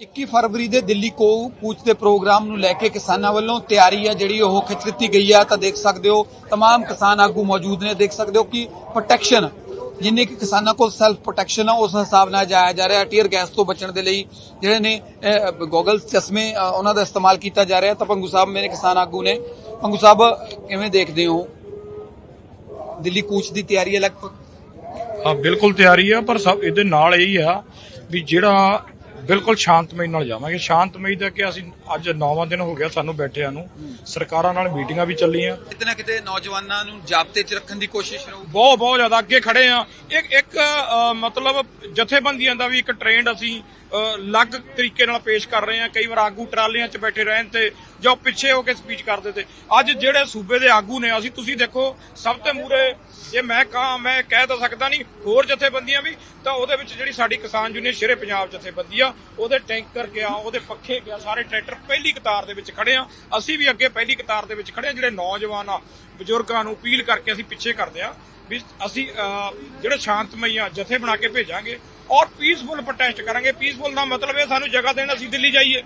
21 ਫਰਵਰੀ ਦੇ ਦਿੱਲੀ ਕੋ ਕੂਚ ਦੇ ਪ੍ਰੋਗਰਾਮ ਨੂੰ ਲੈ ਕੇ ਕਿਸਾਨਾਂ ਵੱਲੋਂ ਤਿਆਰੀ ਹੈ ਜਿਹੜੀ ਉਹ ਖਿੱਚ ਦਿੱਤੀ ਗਈ ਹੈ ਤਾਂ ਦੇਖ ਸਕਦੇ ਹੋ तमाम ਕਿਸਾਨ ਆਗੂ ਮੌਜੂਦ ਨੇ ਦੇਖ ਸਕਦੇ ਹੋ ਕਿ ਪ੍ਰੋਟੈਕਸ਼ਨ ਜਿੰਨੇ ਕਿ ਕਿਸਾਨਾਂ ਕੋਲ ਸੈਲਫ ਪ੍ਰੋਟੈਕਸ਼ਨ ਆ ਉਸ ਹਿਸਾਬ ਨਾਲ ਜਾਇਆ ਜਾ ਰਿਹਾ ਟੀਅਰ ਗੈਸ ਤੋਂ ਬਚਣ ਦੇ ਲਈ ਜਿਹੜੇ ਨੇ ਗੋਗਲਸ ਚਸ਼ਮੇ ਅ, ਉਹਨਾਂ ਦਾ ਇਸਤੇਮਾਲ ਕੀਤਾ ਜਾ ਰਿਹਾ ਤਾਂ ਪੰਗੂ ਸਾਹਿਬ ਮੇਰੇ ਕਿਸਾਨ ਆਗੂ ਨੇ ਪੰਗੂ ਸਾਹਿਬ ਕਿਵੇਂ ਦੇਖਦੇ ਹੋ ਦਿੱਲੀ ਕੂਚ ਦੀ ਤਿਆਰੀ ਹੈ ਲਗਭਗ ਹਾਂ ਬਿਲਕੁਲ ਤਿਆਰੀ ਆ ਪਰ ਸਭ ਇਹਦੇ ਨਾਲ ਇਹ ਆ ਵੀ ਜਿਹੜਾ ਬਿਲਕੁਲ ਸ਼ਾਂਤਮਈ ਨਾਲ ਜਾਵਾਂਗੇ। ਸ਼ਾਂਤਮਈ ਦਾ ਕਿ ਅਸੀਂ ਅੱਜ 9ਵਾਂ ਦਿਨ ਹੋ ਗਿਆ ਸਾਨੂੰ ਬੈਠਿਆਂ ਨੂੰ। ਸਰਕਾਰਾਂ ਨਾਲ ਮੀਟਿੰਗਾਂ ਵੀ ਚੱਲੀਆਂ। ਕਿਤੇ ਨਾ ਕਿਤੇ ਨੌਜਵਾਨਾਂ ਨੂੰ ਜਾਬਤੇ 'ਚ ਰੱਖਣ ਦੀ ਕੋਸ਼ਿਸ਼ ਰਹੂ। ਬਹੁਤ ਬਹੁਤ ਜ਼ਿਆਦਾ ਅੱਗੇ ਖੜੇ ਆ। ਇੱਕ ਇੱਕ ਮਤਲਬ ਜਥੇਬੰਦੀਆਂ ਦਾ ਵੀ ਇੱਕ ਟ੍ਰੈਂਡ ਅਸੀਂ ਅਲੱਗ ਤਰੀਕੇ ਨਾਲ ਪੇਸ਼ ਕਰ ਰਹੇ ਆ ਕਈ ਵਾਰ ਆਗੂ ਟਰਾਲੀਆਂ 'ਚ ਬੈਠੇ ਰਹਿਣ ਤੇ ਜਾਂ ਪਿੱਛੇ ਹੋ ਕੇ ਸਪੀਚ ਕਰਦੇ ਤੇ। ਅੱਜ ਜਿਹੜੇ ਸੂਬੇ ਦੇ ਆਗੂ ਨੇ ਅਸੀਂ ਤੁਸੀਂ ਦੇਖੋ ਸਭ ਤੋਂ ਮੂਰੇ ਜੇ ਮੈਂ ਕਹਾਂ ਮੈਂ ਕਹਿ ਤਾਂ ਸਕਦਾ ਨਹੀਂ ਹੋਰ ਜਥੇਬੰਦੀਆਂ ਵੀ ਤਾਂ ਉਹਦੇ ਵਿੱਚ ਜਿਹੜੀ ਸਾਡੀ ਕਿਸਾਨ ਯੂਨੀਅਨ ਸ਼ੇਰੇ ਪੰਜਾਬ ਜਥੇਬੰਦੀ ਆ ਉਹਦੇ ਟੈਂਕਰ ਗਿਆ ਉਹਦੇ ਪੱਖੇ ਗਿਆ ਸਾਰੇ ਟਰੈਕਟਰ ਪਹਿਲੀ ਕਤਾਰ ਦੇ ਵਿੱਚ ਖੜੇ ਆ। ਅਸੀਂ ਵੀ ਅੱਗੇ ਪਹਿਲੀ ਕਤਾਰ ਦੇ ਵਿੱਚ ਖੜੇ ਆ ਜਿਹੜੇ ਨੌਜਵਾਨ ਆ ਬਜ਼ੁਰਗਾਂ ਨੂੰ ਅਪੀਲ ਕਰਕੇ ਅਸੀਂ ਪਿੱਛੇ ਕਰਦੇ ਆ ਵੀ ਅਸੀਂ ਅਹ, ਜਿਹੜੇ ਸ਼ਾਂਤਮਈ ਆ ਜਥੇ ਬਣਾ ਕੇ ਭੇਜਾਂਗੇ। ਔਰ ਪੀਸਫੁਲ ਪ੍ਰੋਟੈਸਟ ਕਰਾਂਗੇ। ਪੀਸਫੁਲ ਦਾ ਮਤਲਬ ਇਹ ਸਾਨੂੰ ਜਗ੍ਹਾ ਦੇਣ, ਅਸੀਂ ਦਿੱਲੀ ਜਾਈਏ।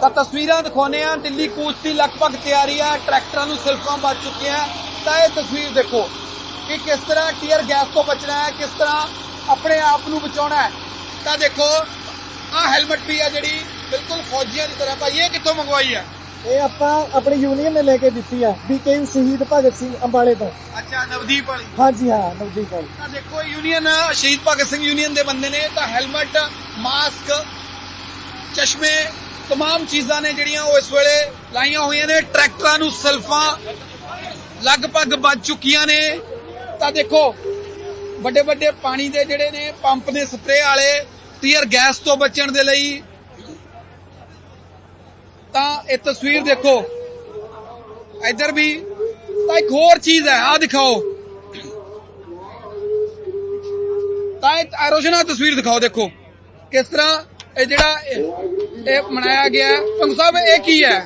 ਤਾਂ ਤਸਵੀਰਾਂ ਦਿਖਾਉਨੇ ਆ ਦਿੱਲੀ ਕੂਚ ਦੀ ਲਗਭਗ ਤਿਆਰੀ ਆ ਟਰੈਕਟਰਾਂ ਨੂੰ ਸਿਲਫਾਂ ਵੱਜ ਚੁੱਕੀਆਂ ਤਾਂ ਇਹ ਤਸਵੀਰ ਦੇਖੋ ਕਿ ਕਿਸ ਤਰ੍ਹਾਂ ਟੀਅਰ ਗੈਸ ਤੋਂ ਬਚਣਾ ਹੈ, ਕਿਸ ਤਰ੍ਹਾਂ ਆਪਣੇ ਆਪ ਨੂੰ ਬਚਾਉਣਾ ਹੈ। ਤਾਂ ਦੇਖੋ ਆ ਹੈਲਮਟ ਵੀ ਆ ਜਿਹੜੀ ਬਿਲਕੁਲ ਫੌਜੀਆਂ ਦੀ ਤਰ੍ਹਾਂ ਭਾਈ, ਇਹ ਕਿੱਥੋਂ ਮੰਗਵਾਈ ਹੈ? ਇਹ ਆਪਾਂ ਆਪਣੀ ਯੂਨੀਅਨ ਨੇ ਲੈ ਕੇ ਦਿੱਤੀ ਆ ਬੀਕੇ ਸ਼ਹੀਦ ਭਗਤ ਸਿੰਘ ਅੰਬਾਲੇ ਤੋਂ ਅੱਛਾ ਨਵਦੀਪ ਵਾਲੀ ਹਾਂਜੀ ਹਾਂ ਨਵਦੀਪ ਵਾਲੀ ਤਾਂ ਦੇਖੋ ਯੂਨੀਅਨ ਸ਼ਹੀਦ ਭਗਤ ਸਿੰਘ ਯੂਨੀਅਨ ਦੇ ਬੰਦੇ ਨੇ ਤਾਂ ਹੈਲਮਟ ਮਾਸਕ ਚਸ਼ਮੇ तमाम ਚੀਜ਼ਾਂ ਨੇ ਜਿਹੜੀਆਂ ਉਹ ਇਸ ਵੇਲੇ ਲਾਈਆਂ ਹੋਈਆਂ ਨੇ ਟਰੈਕਟਰਾਂ ਨੂੰ ਸਲਫਾਂ ਲਗਭਗ ਵੱਜ ਚੁੱਕੀਆਂ ਨੇ ਤਾਂ ਦੇਖੋ ਵੱਡੇ ਵੱਡੇ ਪਾਣੀ ਦੇ ਜਿਹੜੇ ਨੇ ਪੰਪ ਨੇ ਸਪਰੇਅ ਵਾਲੇ ਟੀਅਰ ਗੈਸ ਤੋਂ ਬਚਣ ਦੇ ਲਈ ਤਾਂ ਇਹ ਤਸਵੀਰ ਦੇਖੋ। ਇੱਧਰ ਵੀ ਤਾਂ ਇੱਕ ਹੋਰ ਚੀਜ਼ ਹੈ ਆ ਦਿਖਾਓ। ਤਾਂ ਇਹ ਰੋਸ਼ਨਾ ਤਸਵੀਰ ਦਿਖਾਓ, ਦੇਖੋ। ਕਿਸ ਤਰ੍ਹਾਂ ਇਹ ਜਿਹੜਾ ਇਹ ਇਹ ਗਿਆ ਪੰਗ ਸਾਹਿਬ ਇਹ ਕੀ ਹੈ?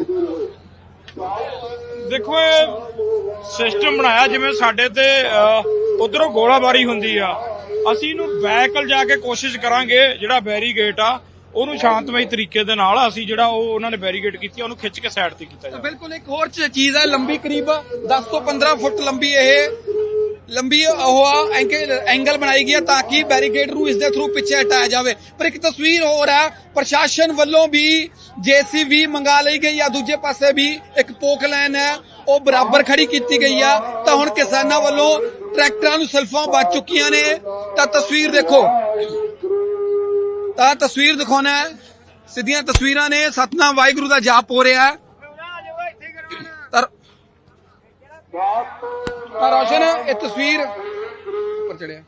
ਦੇਖੋ, ਇਹ ਸਿਸਟਮ ਬਣਾਇਆ ਜਿਵੇਂ ਸਾਡੇ ਤੇ ਉਧਰੋਂ ਗੋਲਾਬਾਰੀ ਹੁੰਦੀ ਆ। ਅਸੀਂ ਇਹਨੂੰ ਬੈਕਲ ਜਾ ਕੇ ਕੋਸ਼ਿਸ਼ ਕਰਾਂਗੇ, ਜਿਹੜਾ ਬੈਰੀਗੇਟ ਆ ਉਹਨੂੰ ਸ਼ਾਂਤਮਈ ਤਰੀਕੇ ਦੇ ਨਾਲ ਅਸੀਂ ਜਿਹੜਾ ਉਹ ਉਹਨਾਂ ਨੇ ਬੈਰੀਗੇਟ ਕੀਤੀ ਉਹਨੂੰ ਖਿੱਚ ਕੇ ਸਾਈਡ ਤੇ ਕੀਤਾ ਜਾਵੇ। ਬਿਲਕੁਲ ਇੱਕ ਹੋਰ ਚੀਜ਼ ਹੈ ਲੰਬੀ ਕਰੀਬ 10 ਤੋਂ 15 ਫੁੱਟ ਲੰਬੀ ਇਹ ਲੰਬੀ ਉਹ ਆ ਐਂਗਲ ਐਂਗਲ ਬਣਾਈ ਗਈ ਹੈ ਤਾਂ ਕਿ ਬੈਰੀਕੇਡ ਨੂੰ ਇਸ ਦੇ ਥਰੂ ਪਿੱਛੇ ਹਟਾਇਆ ਜਾਵੇ। ਪਰ ਇੱਕ ਤਸਵੀਰ ਹੋਰ ਹੈ ਪ੍ਰਸ਼ਾਸਨ ਵੱਲੋਂ ਵੀ ਜੀਸੀਬੀ ਮੰਗਾ ਲਈ ਗਈ ਆ ਦੂਜੇ ਪਾਸੇ ਵੀ ਇੱਕ ਪੋਕ ਲਾਈਨ ਹੈ ਉਹ ਬਰਾਬਰ ਖੜੀ ਕੀਤੀ ਗਈ ਆ। ਤਾਂ ਹੁਣ ਕਿਸਾਨਾਂ ਵੱਲੋਂ ਟਰੈਕਟਰਾਂ ਨੂੰ ਸਲਫਾਂ ਵੱਜ ਚੁੱਕੀਆਂ ਨੇ। ਤਾਂ ਤਸਵੀਰ ਦੇਖੋ ਤਾਂ ਤਸਵੀਰ ਦਿਖਾਉਣਾ ਹੈ। ਸਿੱਧੀਆਂ ਤਸਵੀਰਾਂ ਨੇ ਸਤਨਾਮ ਵਾਹਿਗੁਰੂ ਦਾ ਜਾਪ ਹੋ ਰਿਹਾ ਹੈ। ਤਾਂ ਰੋਸ਼ਨ ਇਹ ਤਸਵੀਰ ਉੱਪਰ ਚੜਿਆ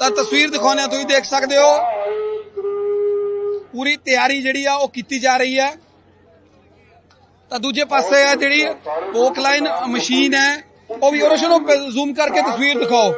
ਤਾਂ ਤਸਵੀਰ ਦਿਖਾਉਣੇ ਤੁਸੀਂ ਦੇਖ ਸਕਦੇ ਹੋ। ਪੂਰੀ ਤਿਆਰੀ ਜਿਹੜੀ ਆ, ਉਹ ਕੀਤੀ ਜਾ ਰਹੀ ਹੈ। ਤਾਂ ਦੂਜੇ ਪਾਸੇ ਆ ਜਿਹੜੀ ਪੋਕ ਲਾਈਨ ਮਸ਼ੀਨ ਹੈ, ਉਹ ਵੀ ਰੋਸ਼ਨ, ਉਹ ਜ਼ੂਮ ਕਰਕੇ ਤਸਵੀਰ ਦਿਖਾਓ।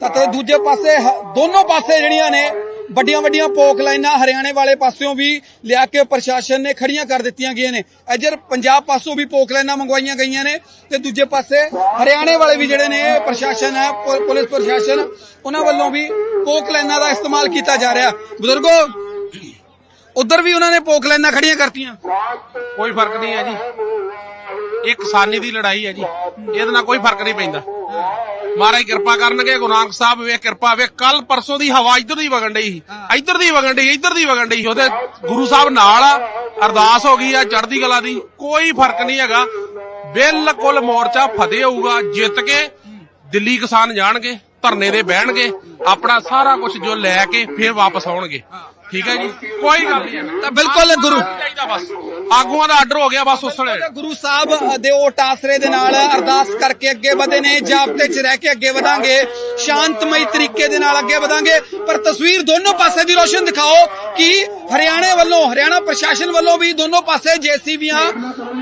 ਤਾਂ ਤੇ ਦੂਜੇ ਪਾਸੇ ਦੋਨੋਂ ਪਾਸੇ ਜਿਹੜੀਆਂ ਨੇ, ਵੱਡੀਆਂ ਵੱਡੀਆਂ ਪੋਕ ਲਾਈਨਾਂ ਹਰਿਆਣੇ ਵਾਲੇ ਪਾਸਿਓਂ ਵੀ ਲਿਆ ਕੇ ਪ੍ਰਸ਼ਾਸਨ ਨੇ ਖੜੀਆਂ ਕਰ ਦਿੱਤੀਆਂ ਗਈਆਂ ਨੇ। ਇੱਧਰ ਪੰਜਾਬ ਪਾਸੋਂ ਵੀ ਪੋਕ ਲਾਈਨਾਂ ਮੰਗਵਾਈਆਂ ਗਈਆਂ ਨੇ ਤੇ ਦੂਜੇ ਪਾਸੇ ਹਰਿਆਣੇ ਵਾਲੇ ਵੀ ਜਿਹੜੇ ਨੇ, ਪੁਰਸ਼ਾਸਨ ਹੈ ਪੁਲਿਸ ਪ੍ਰਸ਼ਾਸਨ, ਉਹਨਾਂ ਵੱਲੋਂ ਵੀ ਪੋਕ ਲਾਈਨਾਂ ਦਾ ਇਸਤੇਮਾਲ ਕੀਤਾ ਜਾ ਰਿਹਾ। ਬਜ਼ੁਰਗੋ, ਉਧਰ ਵੀ ਉਹਨਾਂ ਨੇ ਪੋਕ ਲਾਈਨਾਂ ਖੜੀਆਂ ਕਰਤੀਆਂ। ਕੋਈ ਫ਼ਰਕ ਨਹੀਂ ਹੈ ਜੀ। ਇਹ ਕਿਸਾਨੀ ਦੀ ਲੜਾਈ ਹੈ ਜੀ। ਇਹਦੇ ਨਾਲ ਕੋਈ ਫ਼ਰਕ ਨਹੀਂ ਪੈਂਦਾ। ਮਹਾਰਾਜ ਕਿਰਪਾ ਕਰਨਗੇ ਗੁਰੂ ਨਾਨਕ ਸਾਹਿਬ ਵੇਖ ਕਿਰਪਾ ਵੇਖ ਕੱਲ ਪਰਸੋਂ ਦੀ ਹਵਾ ਇੱਧਰ ਦੀ ਵਗਣ ਡਈ ਸੀ। ਇੱਧਰ ਦੀ ਵਗਣ ਡਈ ਇੱਧਰ ਦੀ ਵਗਣ ਡਈ। ਉਹਦੇ ਗੁਰੂ ਸਾਹਿਬ ਨਾਲ ਆ ਅਰਦਾਸ ਹੋ ਗਈ ਆ ਚੜ੍ਹਦੀ ਕਲਾ ਦੀ ਕੋਈ ਫ਼ਰਕ ਨਹੀਂ ਹੈਗਾ। ਬਿਲਕੁਲ ਮੋਰਚਾ ਫਤਿਹ ਹੋਊਗਾ ਜਿੱਤ ਕੇ ਦਿੱਲੀ ਕਿਸਾਨ ਜਾਣਗੇ ਧਰਨੇ ਦੇ ਬਹਿਣਗੇ ਆਪਣਾ ਸਾਰਾ ਕੁਝ ਜੋ ਲੈ ਕੇ ਫਿਰ ਵਾਪਸ ਆਉਣਗੇ। ਠੀਕ ਹੈ ਜੀ? ਕੋਈ ਗੱਲ ਨਹੀਂ। ਤਾਂ ਬਿਲਕੁਲ ਗੁਰੂ। ਚਾਹੀਦਾ ਬਸ। ਆਗੂਆਂ ਦਾ ਆਰਡਰ ਹੋ ਗਿਆ ਬਸ ਉਸ ਵੇਲੇ। ਗੁਰੂ ਸਾਹਿਬ ਦੇ ਓਟ ਆਸਰੇ ਦੇ ਨਾਲ ਅਰਦਾਸ ਕਰਕੇ ਅੱਗੇ ਵਧੇ ਨੇ ਜਾਬਤੇ 'ਚ ਰਹਿ ਕੇ ਅੱਗੇ ਵਧਾਂਗੇ, ਸ਼ਾਂਤਮਈ ਤਰੀਕੇ ਦੇ ਨਾਲ ਅੱਗੇ ਵਧਾਂਗੇ। ਪਰ ਤਸਵੀਰ ਦੋਨੋਂ ਪਾਸੇ ਦੀ ਰੋਸ਼ਨ ਦਿਖਾਓ ਕਿ ਹਰਿਆਣੇ ਵੱਲੋਂ, ਹਰਿਆਣਾ ਪ੍ਰਸ਼ਾਸਨ ਵੱਲੋਂ ਵੀ ਦੋਨੋਂ ਪਾਸੇ ਜੀਸੀਬੀਆਂ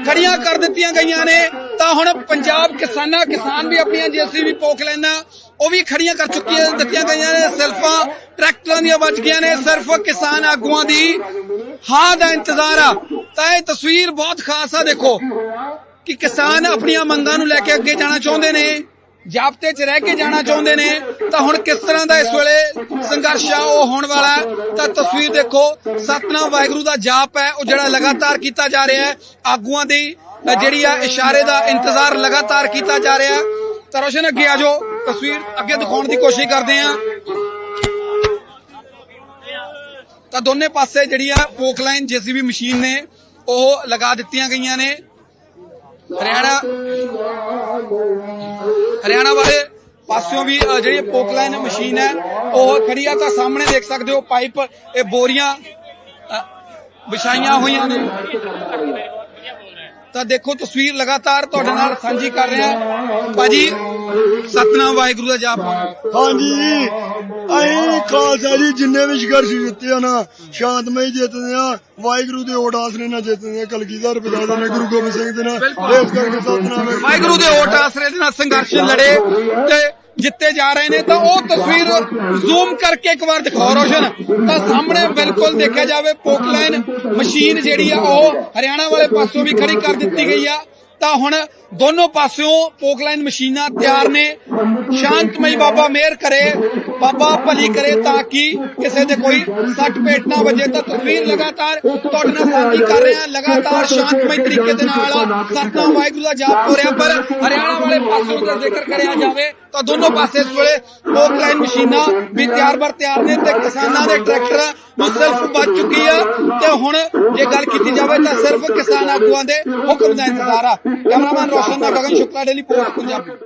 ਖੜੀਆਂ ਕਰ ਦਿੱਤੀਆਂ ਗਈਆਂ ਨੇ। ਤਾਂ ਹੁਣ ਪੰਜਾਬ ਕਿਸਾਨਾਂ, ਕਿਸਾਨ ਵੀ ਆਪਣੀਆਂ ਜੀਸੀਬੀ ਪੋਖ ਲੈਣਾ, ਉਹ ਵੀ ਖੜੀਆਂ ਕਰ ਚੁੱਕੀਆਂ, ਦਿੱਤੀਆਂ ਗਈਆਂ ਨੇ। ਸਿਰਫਾਂ ਟਰੈਕਟਰਾਂ ਦੀਆਂ ਵੱਜ ਗਈਆਂ ਨੇ, ਸਿਰਫ ਕਿਸਾਨ ਆਗੂਆਂ ਦੀ ਹਾਂ ਦਾ ਇੰਤਜ਼ਾਰ ਆ। ਤਾਂ ਇਹ ਤਸਵੀਰ ਬਹੁਤ ਖਾਸ ਆ ਦੇਖੋ, ਕਿ ਕਿਸਾਨ ਆਪਣੀਆਂ ਮੰਗਾਂ ਨੂੰ ਲੈ ਕੇ ਅੱਗੇ ਜਾਣਾ ਚਾਹੁੰਦੇ ਨੇ, ਜਾਬਤੇ 'ਚ ਰਹਿ ਕੇ ਜਾਣਾ ਚਾਹੁੰਦੇ ਨੇ, ਤਾਂ ਹੁਣ ਕਿਸ ਤਰ੍ਹਾਂ ਦਾ ਇਸ ਵੇਲੇ ਸੰਘਰਸ਼ ਆ, ਉਹ ਹੋਣ ਵਾਲਾ ਤਾਂ ਤਸਵੀਰ ਦੇਖੋ, ਸਤਨਾਮ ਵਾਹਿਗੁਰੂ ਦਾ ਜਾਪ ਹੈ, ਉਹ ਜਿਹੜਾ ਲਗਾਤਾਰ ਕੀਤਾ ਜਾ ਰਿਹਾ ਹੈ, ਆਗੂਆਂ ਦੀ ਜਿਹੜੀ ਆ ਇਸ਼ਾਰੇ ਦਾ ਇੰਤਜ਼ਾਰ ਲਗਾਤਾਰ ਕੀਤਾ ਜਾ ਰਿਹਾ ਤਾਂ ਰੋਸ਼ਨ ਅੱਗੇ ਆ ਜਾਓ, ਤਸਵੀਰ ਅੱਗੇ ਦਿਖਾਉਣ ਦੀ ਕੋਸ਼ਿਸ਼ ਕਰਦੇ ਆ ਤਾਂ ਦੋਨੇ ਪਾਸੇ ਜਿਹੜੀ ਆ ਪੋਕ ਲਾਈਨ, ਜੀਸੀਬੀ ਮਸ਼ੀਨ ਨੇ ਉਹ ਲਗਾ ਦਿੱਤੀਆਂ ਗਈਆਂ ਨੇ। ਹਰਿਆਣਾ ਹਰਿਆਣਾ ਵਾਲੇ ਪਾਸਿਓਂ ਵੀ ਜਿਹੜੀ ਪੋਕ ਮਸ਼ੀਨ ਹੈ, ਉਹ ਖੜੀ ਆ। ਤਾਂ ਸਾਹਮਣੇ ਦੇਖ ਸਕਦੇ ਹੋ ਪਾਈਪ, ਇਹ ਬੋਰੀਆਂ ਵਿਛਾਈਆਂ ਹੋਈਆਂ ਨੇ। ਤਾਂ ਦੇਖੋ, ਤਸਵੀਰ ਲਗਾਤਾਰ ਤੁਹਾਡੇ ਨਾਲ ਸਾਂਝੀ ਕਰ ਰਿਹਾ। ਭਾਜੀ, ਸਤਨਾਮ ਵਾਹਿਗੁਰੂ ਦਾ ਜਾਪ। ਹਾਂਜੀ ਅਸੀਂ ਖਾਲਸਾ ਜੀ ਜਿੰਨੇ ਵੀ ਸੰਘਰਸ਼ ਜਿੱਤੇ ਆ ਨਾ ਸ਼ਾਂਤਮਈ ਜਿੱਤਦੇ ਆ ਵਾਹਿਗੁਰੂ ਦੇ ਓਟ ਆਸਰੇ ਨਾਲ ਜਿੱਤਦੇ ਆ ਕਲਗੀਧਰ ਪਿਤਾ ਨੇ ਗੁਰੂ ਗੋਬਿੰਦ ਸਿੰਘ ਦੇ ਨਾਲ ਇਸ ਕਰਕੇ ਸਤਨਾਮ ਵਾਹਿਗੁਰੂ ਦੇ ਓਟ ਆਸਰੇ ਦੇ ਨਾਲ ਸੰਘਰਸ਼ ਲੜੇ ਤੇ ਜਿੱਤੇ ਜਾ ਰਹੇ ਨੇ ਤਾਂ ਉਹ ਤਸਵੀਰ ਜ਼ੂਮ ਕਰਕੇ ਇੱਕ ਵਾਰ ਦਿਖਾਓ ਰੋਸ਼ਨ। ਤਾਂ ਸਾਹਮਣੇ ਬਿਲਕੁਲ ਦੇਖਿਆ ਜਾਵੇ ਪੋਕ ਲਾਈਨ ਮਸ਼ੀਨ ਜਿਹੜੀ ਆ ਉਹ ਹਰਿਆਣਾ ਵਾਲੇ ਪਾਸੋਂ ਵੀ ਖੜੀ ਕਰ ਦਿੱਤੀ ਗਈ ਆ। ਤਾਂ ਹੁਣ ਦੋਨੋਂ ਪਾਸਿਓਂ ਪੋਕ ਲਾਈਨ ਮਸ਼ੀਨਾਂ ਤਿਆਰ ਨੇ। ਸ਼ਾਂਤਮਈ ਬਾਬਾ ਮਿਹਰ ਕਰੇ, ਬਾਬਾ ਭਲੀ ਕਰੇ ਤਾਂ ਕਿ ਕਿਸੇ ਦੇ ਕੋਈ ਸੱਟ ਪੇਟ ਨਾ ਵੱਜੇ। ਤਾਂ ਤਸਵੀਰ ਲਗਾਤਾਰ ਤੁਹਾਡੇ ਨਾਲ ਸਾਂਝੀ ਕਰ ਰਹੇ ਹਾਂ ਲਗਾਤਾਰ ਸ਼ਾਂਤਮਈ ਤਰੀਕੇ ਦੇ ਨਾਲ ਸਤਨਾਮ ਵਾਹਿਗੁਰੂ ਦਾ ਜਾਪ ਹੋ ਰਿਹਾ। ਪਰ ਹਰਿਆਣਾ ਵਾਲੇ ਪਾਸੋਂ ਦਾ ਜ਼ਿਕਰ ਕਰਿਆ ਜਾਵੇ, ਤਾਂ ਦੋਨੋਂ ਪਾਸੇ ਇਸ ਵੇਲੇ ਪੋਕ ਲਾਈਨ ਮਸ਼ੀਨਾਂ ਵੀ ਤਿਆਰ ਬਰ ਤਿਆਰ ਨੇ ਤੇ ਕਿਸਾਨਾਂ ਦੇ ਟਰੈਕਟਰ ਨੂੰ ਸਿਰਫ ਬਚ ਚੁੱਕੀ ਆ। ਤੇ ਹੁਣ ਜੇ ਗੱਲ ਕੀਤੀ ਜਾਵੇ ਤਾਂ ਸਿਰਫ ਕਿਸਾਨ ਆਗੂਆਂ ਦੇ ਹੁਕਮ ਦਾ ਇੰਤਜ਼ਾਰ ਆ। ਕੈਮਰਾਮੈਨ ਰੋਸ਼ਨ ਦਾ ਗਗਨ ਸ਼ੁਕਲਾ ਡੇਲੀ ਪੋਸਟ ਪੰਜਾਬੀ